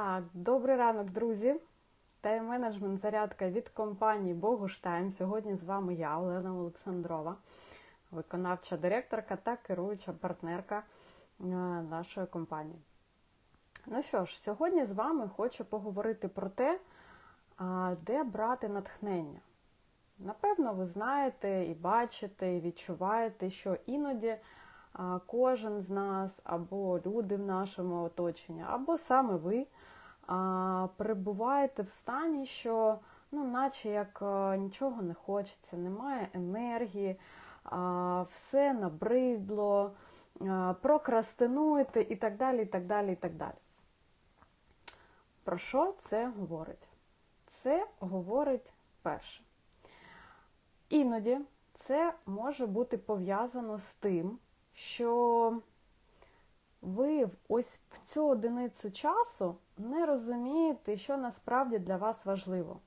Так, добрий ранок, друзі. Тайм-менеджмент зарядка від компанії Богуштайм. Сьогодні з вами я, Олена Олександрова, виконавча директорка та керуюча партнерка е, нашої компанії. Ну що ж, сьогодні з вами хочу поговорити про те, де брати натхнення. Напевно, ви знаєте і бачите, і відчуваєте, що іноді кожен з нас, або люди в нашому оточенні, або саме ви перебуваєте в стані, що ну, наче як нічого не хочеться, немає енергії, все набридло, прокрастинуєте і так далі. і так далі, і так далі. Про що це говорить? Це говорить перше. Іноді це може бути пов'язано з тим, що ви ось в цю одиницю часу не розумієте, що насправді для вас важливо,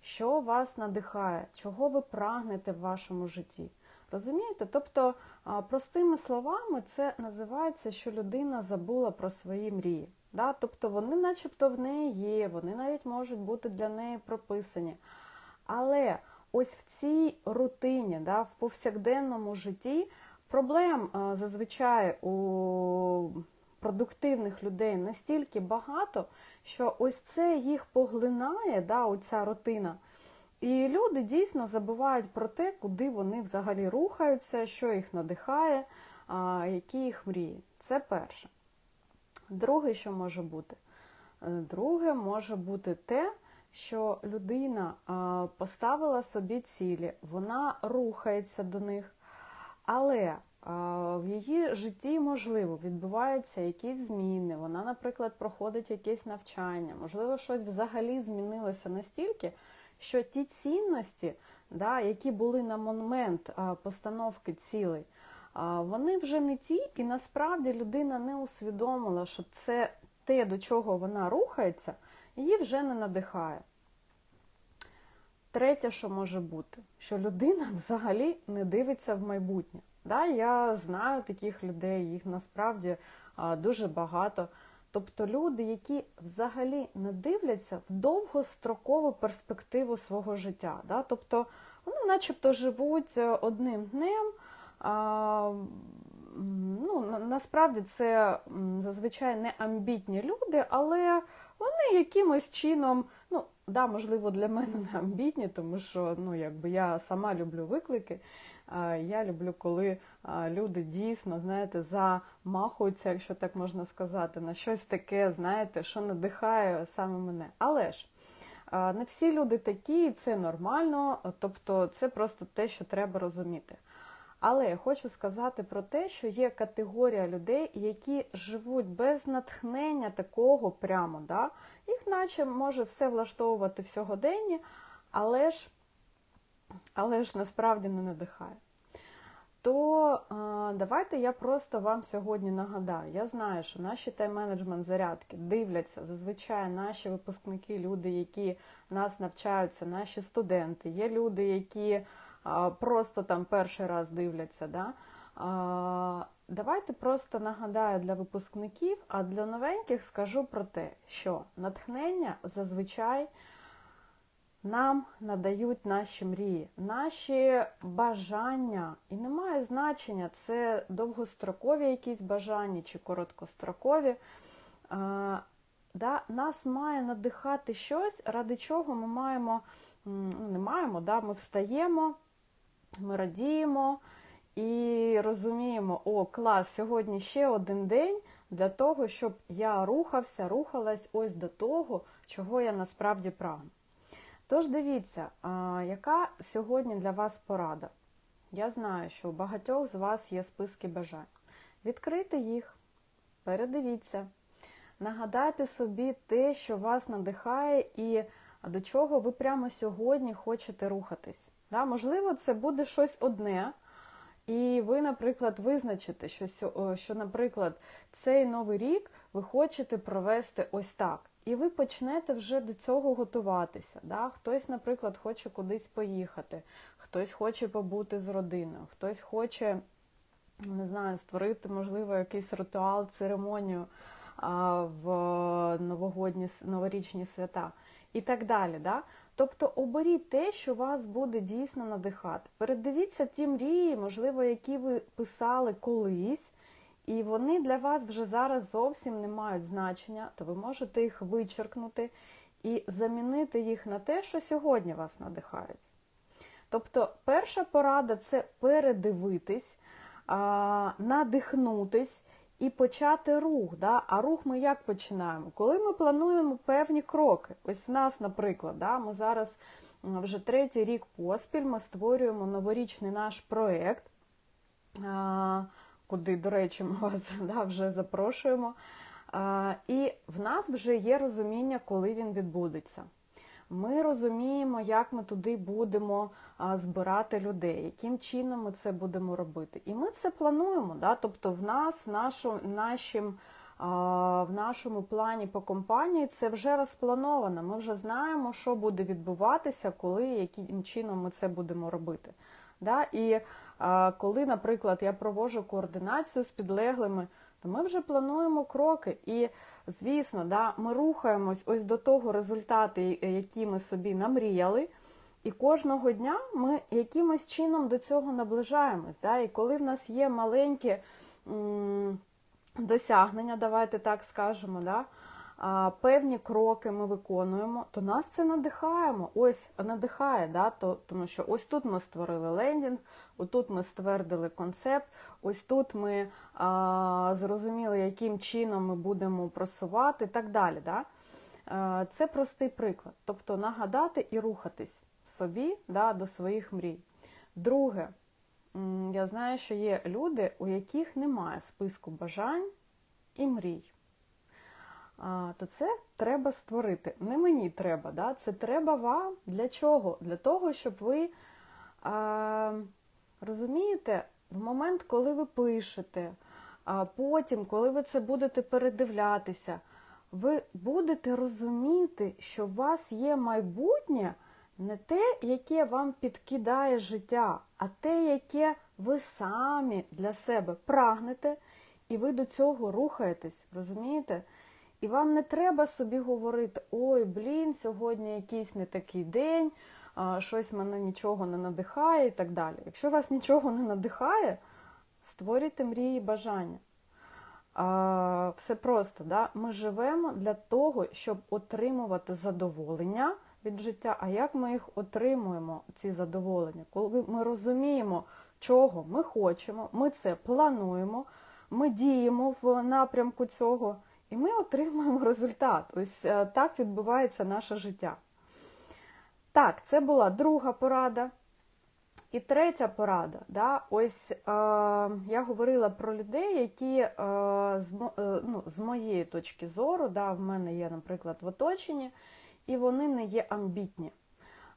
що вас надихає, чого ви прагнете в вашому житті. Розумієте? Тобто, простими словами, це називається, що людина забула про свої мрії. Да? Тобто вони начебто в неї є, вони навіть можуть бути для неї прописані. Але ось в цій рутині, да, в повсякденному житті проблем зазвичай у продуктивних людей настільки багато, що ось це їх поглинає, да, оця рутина. І люди дійсно забувають про те, куди вони взагалі рухаються, що їх надихає, які їх мрії. Це перше. Друге, що може бути? Е, друге може бути те, що людина поставила собі цілі, вона рухається до них, але в її житті, можливо, відбуваються якісь зміни, вона, наприклад, проходить якесь навчання, можливо, щось взагалі змінилося настільки, що ті цінності, да, які були на момент постановки цілей, вони вже не ті, і насправді людина не усвідомила, що це те, до чого вона рухається, її вже не надихає. Третє, що може бути, що людина взагалі не дивиться в майбутнє. Да, Я знаю таких людей, їх насправді дуже багато. Тобто люди, які взагалі не дивляться в довгострокову перспективу свого життя. Да? Тобто вони начебто живуть е, одним днем. А, ну, Насправді це зазвичай не амбітні люди, але вони якимось чином, ну, да, можливо, для мене не амбітні, тому що ну, якби я сама люблю виклики. Я люблю, коли люди дійсно, знаєте, замахуються, якщо так можна сказати, на щось таке, знаєте, що надихає саме мене. Але ж не всі люди такі, це нормально, тобто це просто те, що треба розуміти. Але хочу сказати про те, що є категорія людей, які живуть без натхнення такого прямо. Да? Їх наче може все влаштовувати в сьогоденні, але ж але ж насправді не надихає. То а, давайте я просто вам сьогодні нагадаю. Я знаю, що наші тайм-менеджмент зарядки дивляться зазвичай наші випускники, люди, які нас навчаються, наші студенти, є люди, які просто там перший раз дивляться. Да? Давайте просто нагадаю для випускників, а для новеньких скажу про те, що натхнення зазвичай нам надають наші мрії, наші бажання. І немає значення, це довгострокові якісь бажання чи короткострокові. Да, Нас має надихати щось, ради чого ми маємо, ну, не маємо, да, ми встаємо, ми радіємо і розуміємо, о, клас, сьогодні ще один день для того, щоб я рухався, рухалась ось до того, чого я насправді прагну. Тож дивіться, яка сьогодні для вас порада? Я знаю, що у багатьох з вас є списки бажань. Відкрийте їх, передивіться, нагадайте собі те, що вас надихає, і до чого ви прямо сьогодні хочете рухатись. Да? Можливо, це буде щось одне. І ви, наприклад, визначите, що, що, наприклад, цей новий рік ви хочете провести ось так. І ви почнете вже до цього готуватися. Да? Хтось, наприклад, хоче кудись поїхати, хтось хоче побути з родиною, хтось хоче, не знаю, створити, можливо, якийсь ритуал, церемонію а, в новогодні новорічні свята і так далі. Да? Тобто оберіть те, що вас буде дійсно надихати. Передивіться ті мрії, можливо, які ви писали колись, і вони для вас вже зараз зовсім не мають значення, то ви можете їх вичеркнути і замінити їх на те, що сьогодні вас надихають. Тобто, перша порада це передивитись, надихнутись і почати рух. Да? А рух ми як починаємо? Коли ми плануємо певні кроки. Ось в нас, наприклад, да, ми зараз вже третій рік поспіль ми створюємо новорічний наш проєкт, куди, до речі, ми вас да, вже запрошуємо. І в нас вже є розуміння, коли він відбудеться. Ми розуміємо, як ми туди будемо збирати людей, яким чином ми це будемо робити. І ми це плануємо. Да? Тобто, в нас, в нашому, нашим, в нашому плані по компанії це вже розплановано. Ми вже знаємо, що буде відбуватися, коли яким чином ми це будемо робити. Да? І коли, наприклад, я провожу координацію з підлеглими то ми вже плануємо кроки. І, звісно, да, ми рухаємось ось до того результату, який ми собі намріяли. І кожного дня ми якимось чином до цього наближаємось. Да? І коли в нас є маленькі м досягнення, давайте так скажемо, да? Певні кроки ми виконуємо, то нас це надихаємо. Ось надихає, да? то, тому що ось тут ми створили лендінг, отут ми ствердили концепт, ось тут ми а, зрозуміли, яким чином ми будемо просувати і так далі. Да? А, це простий приклад. Тобто нагадати і рухатись собі да, до своїх мрій. Друге, я знаю, що є люди, у яких немає списку бажань і мрій то це треба створити. Не мені треба, да? це треба вам. Для чого? Для того, щоб ви а, розумієте, в момент, коли ви пишете, а потім, коли ви це будете передивлятися, ви будете розуміти, що у вас є майбутнє не те, яке вам підкидає життя, а те, яке ви самі для себе прагнете, і ви до цього рухаєтесь, розумієте? І вам не треба собі говорити, ой, блін, сьогодні якийсь не такий день, щось мене нічого не надихає і так далі. Якщо вас нічого не надихає, створюйте мрії і бажання. Все просто, да? ми живемо для того, щоб отримувати задоволення від життя. А як ми їх отримуємо, ці задоволення? Коли ми розуміємо, чого ми хочемо, ми це плануємо, ми діємо в напрямку цього. І ми отримуємо результат. Ось е, так відбувається наше життя. Так, це була друга порада. І третя порада. Да, Ось е, я говорила про людей, які е, з, е, ну, з моєї точки зору, да, в мене є, наприклад, в оточенні, і вони не є амбітні.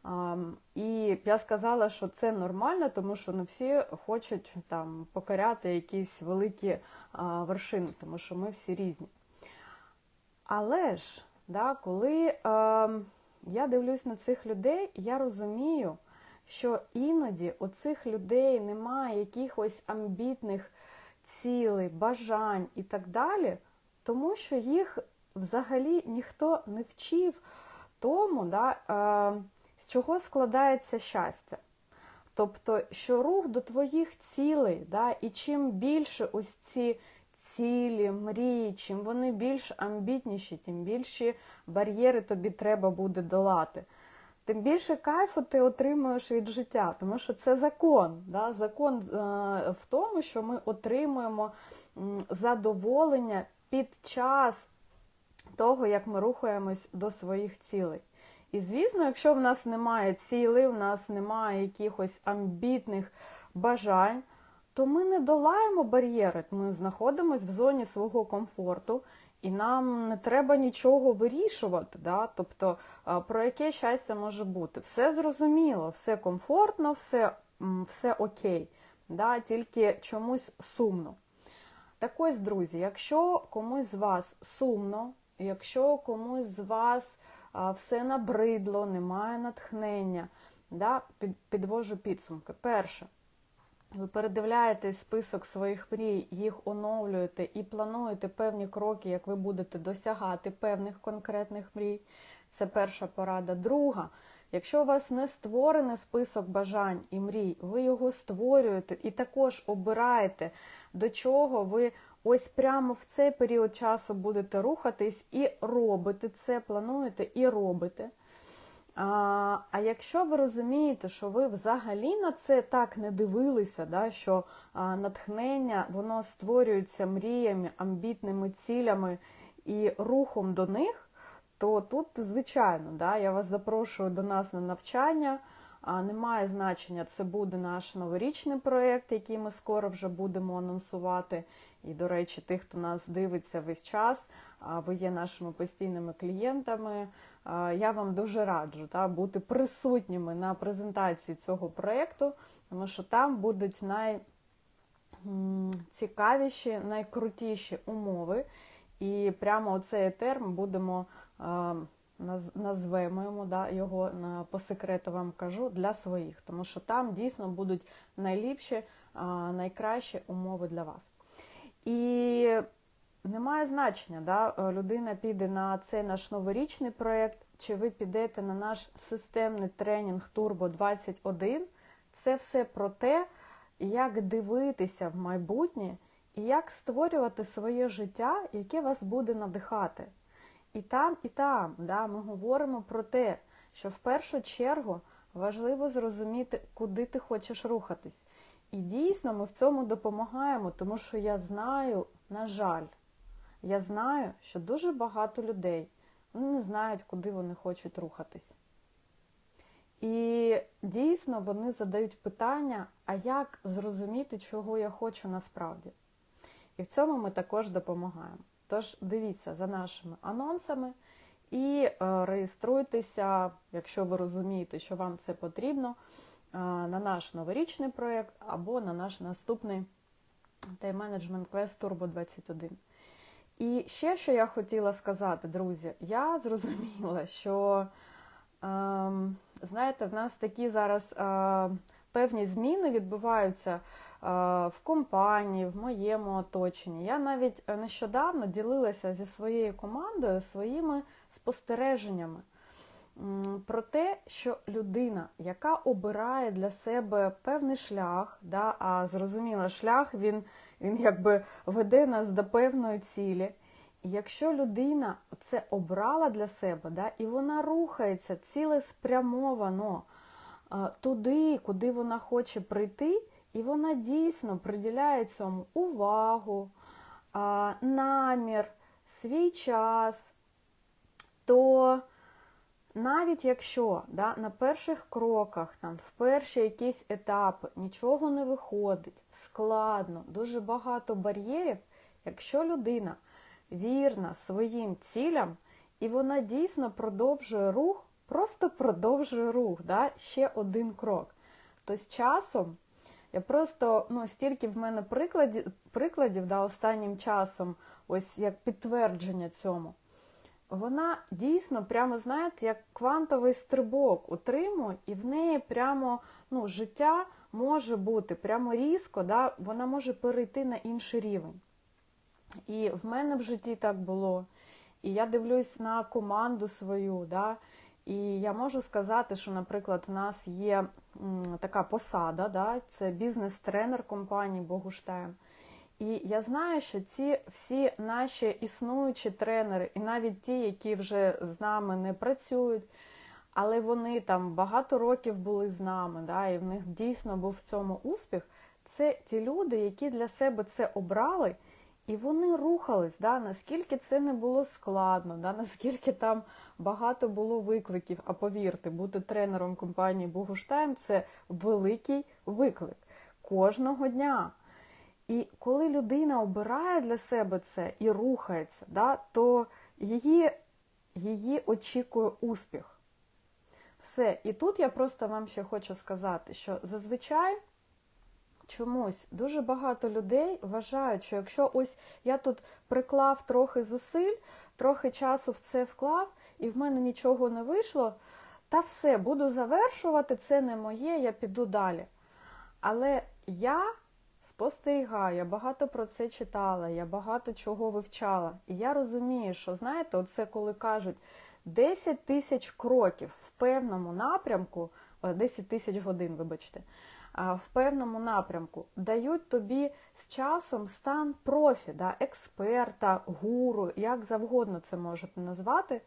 Е, і я сказала, що це нормально, тому що не всі хочуть там покоряти якісь великі е, вершини, тому що ми всі різні. Але ж, да, коли е, я дивлюсь на цих людей, я розумію, що іноді у цих людей немає якихось амбітних цілей, бажань і так далі, тому що їх взагалі ніхто не вчив тому, да, е, з чого складається щастя. Тобто, що рух до твоїх цілей, да, і чим більше ось ці цілі, мрії, чим вони більш амбітніші, тим більші бар'єри тобі треба буде долати. Тим більше кайфу ти отримуєш від життя, тому що це закон. Да? Закон е, в тому, що ми отримуємо задоволення під час того, як ми рухаємось до своїх цілей. І, звісно, якщо в нас немає цілей, в нас немає якихось амбітних бажань то ми не долаємо бар'єри, ми знаходимося в зоні свого комфорту, і нам не треба нічого вирішувати. Да? Тобто, про яке щастя може бути? Все зрозуміло, все комфортно, все все окей, да? тільки чомусь сумно. Так ось, друзі, якщо комусь з вас сумно, якщо комусь з вас все набридло, немає натхнення, да? підвожу підсумки. Перше. Ви передивляєтесь список своїх мрій, їх оновлюєте і плануєте певні кроки, як ви будете досягати певних конкретних мрій. Це перша порада. Друга, якщо у вас не створений список бажань і мрій, ви його створюєте і також обираєте, до чого ви ось прямо в цей період часу будете рухатись і робите це, плануєте і робите. А а якщо ви розумієте, що ви взагалі на це так не дивилися, да, що а, натхнення воно створюється мріями, амбітними цілями і рухом до них, то тут, звичайно, да, я вас запрошую до нас на навчання. А, Немає значення, це буде наш новорічний проєкт, який ми скоро вже будемо анонсувати. І, до речі, тих, хто нас дивиться весь час, ви є нашими постійними клієнтами. Я вам дуже раджу та, бути присутніми на презентації цього проєкту, тому що там будуть найцікавіші, найкрутіші умови. І прямо оцей етер ми будемо назвемо да, його по секрету вам кажу для своїх, тому що там дійсно будуть найліпші, найкращі умови для вас. І немає значення, да, людина піде на цей наш новорічний проєкт, чи ви підете на наш системний тренінг Turbo 21. Це все про те, як дивитися в майбутнє і як створювати своє життя, яке вас буде надихати. І там, і там да, ми говоримо про те, що в першу чергу важливо зрозуміти, куди ти хочеш рухатись. І дійсно ми в цьому допомагаємо, тому що я знаю, на жаль, я знаю, що дуже багато людей вони не знають, куди вони хочуть рухатись. І дійсно вони задають питання, а як зрозуміти, чого я хочу насправді. І в цьому ми також допомагаємо. Тож дивіться за нашими анонсами і е, реєструйтеся, якщо ви розумієте, що вам це потрібно, е, на наш новорічний проєкт або на наш наступний тайм-менеджмент Quest Turbo 21. І ще, що я хотіла сказати, друзі, я зрозуміла, що, е, знаєте, в нас такі зараз е, певні зміни відбуваються. Е, в компанії, в моєму оточенні. Я навіть е, нещодавно ділилася зі своєю командою своїми спостереженнями про те, що людина, яка обирає для себе певний шлях, да, а зрозуміло, шлях він, він якби веде нас до певної цілі. Якщо людина це обрала для себе, да, і вона рухається цілеспрямовано е, туди, куди вона хоче прийти. І вона дійсно приділяє цьому увагу, намір, свій час, то навіть якщо да, на перших кроках, там, в перші якісь етапи нічого не виходить, складно, дуже багато бар'єрів, якщо людина вірна своїм цілям, і вона дійсно продовжує рух, просто продовжує рух, да, ще один крок, то з часом. Я просто ну, стільки в мене прикладів, прикладів да, останнім часом, ось як підтвердження цьому. Вона дійсно, прямо, знаєте, як квантовий стрибок утримує, і в неї прямо ну, життя може бути прямо різко, да, вона може перейти на інший рівень. І в мене в житті так було. І я дивлюсь на команду свою. да, і я можу сказати, що, наприклад, у нас є така посада, да, це бізнес-тренер компанії Богуштайм. І я знаю, що ці всі наші існуючі тренери, і навіть ті, які вже з нами не працюють, але вони там багато років були з нами, да, і в них дійсно був в цьому успіх. Це ті люди, які для себе це обрали. І вони рухались, да, наскільки це не було складно, да, наскільки там багато було викликів. А повірте, бути тренером компанії Богуштайм це великий виклик кожного дня. І коли людина обирає для себе це і рухається, да, то її, її очікує успіх. Все. І тут я просто вам ще хочу сказати, що зазвичай. Чомусь дуже багато людей вважають, що якщо ось я тут приклав трохи зусиль, трохи часу в це вклав, і в мене нічого не вийшло, та все, буду завершувати, це не моє, я піду далі. Але я спостерігаю, я багато про це читала, я багато чого вивчала. І я розумію, що знаєте, оце коли кажуть 10 тисяч кроків в певному напрямку, е, 10 тисяч годин, вибачте, в певному напрямку дають тобі з часом стан профі, да, експерта, гуру, як завгодно це можете назвати.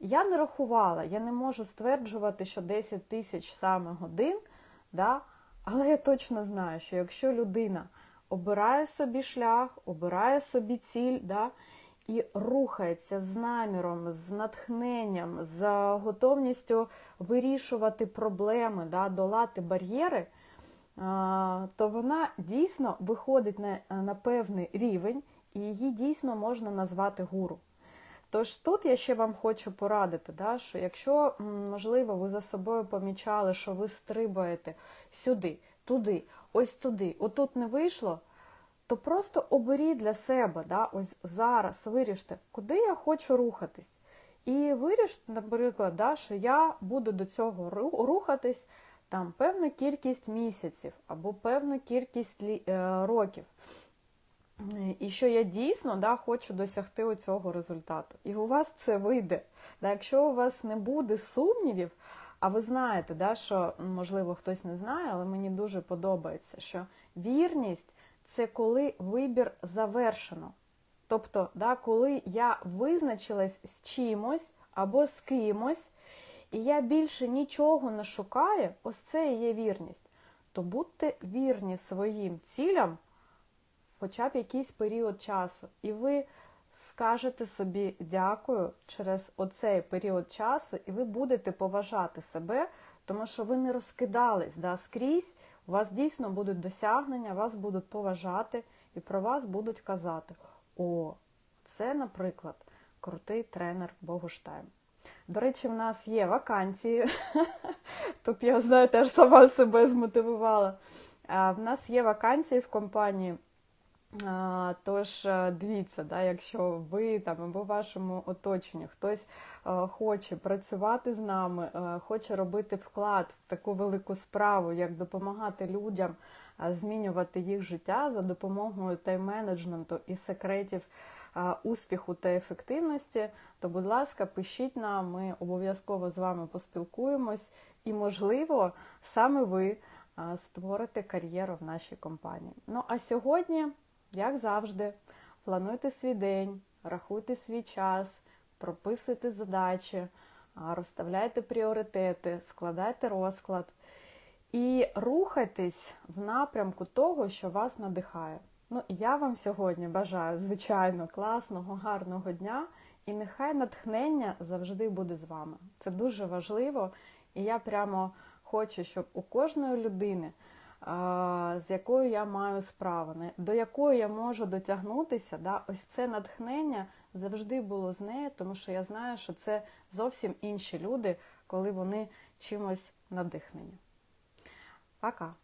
Я не рахувала, я не можу стверджувати, що 10 тисяч саме годин, да, але я точно знаю, що якщо людина обирає собі шлях, обирає собі ціль, да, і рухається з наміром, з натхненням, з готовністю вирішувати проблеми, да, долати бар'єри, то вона дійсно виходить на, на певний рівень, і її дійсно можна назвати гуру. Тож тут я ще вам хочу порадити, да, що якщо, можливо, ви за собою помічали, що ви стрибаєте сюди, туди, ось туди, отут не вийшло, то просто оберіть для себе, да, ось зараз виріште, куди я хочу рухатись. І виріште, наприклад, да, що я буду до цього рухатись там певну кількість місяців або певну кількість е, років. І що я дійсно да, хочу досягти цього результату. І у вас це вийде. Да, якщо у вас не буде сумнівів, а ви знаєте, да, що можливо хтось не знає, але мені дуже подобається, що вірність це коли вибір завершено. Тобто, да, коли я визначилась з чимось або з кимось, і я більше нічого не шукаю, ось це і є вірність. То будьте вірні своїм цілям хоча б якийсь період часу, і ви скажете собі дякую через оцей період часу, і ви будете поважати себе, тому що ви не розкидались да, скрізь, у вас дійсно будуть досягнення, вас будуть поважати і про вас будуть казати: О, це, наприклад, крутий тренер Богуштайм. До речі, в нас є вакансії. Тут я знаю, теж сама себе змотивувала. В нас є вакансії в компанії. Тож е, дивіться, да, якщо ви там або в вашому оточенні хтось е, хоче працювати з нами, е, хоче робити вклад в таку велику справу, як допомагати людям змінювати їх життя за допомогою тайм-менеджменту і секретів успіху та ефективності, то, будь ласка, пишіть нам, ми обов'язково з вами поспілкуємось, і, можливо, саме ви створите кар'єру в нашій компанії. Ну а сьогодні. Як завжди, плануйте свій день, рахуйте свій час, прописуйте задачі, розставляйте пріоритети, складайте розклад і рухайтесь в напрямку того, що вас надихає. Ну, я вам сьогодні бажаю, звичайно, класного, гарного дня, і нехай натхнення завжди буде з вами. Це дуже важливо, і я прямо хочу, щоб у кожної людини з якою я маю справу, до якої я можу дотягнутися, да, ось це натхнення завжди було з нею, тому що я знаю, що це зовсім інші люди, коли вони чимось надихнені. Пока!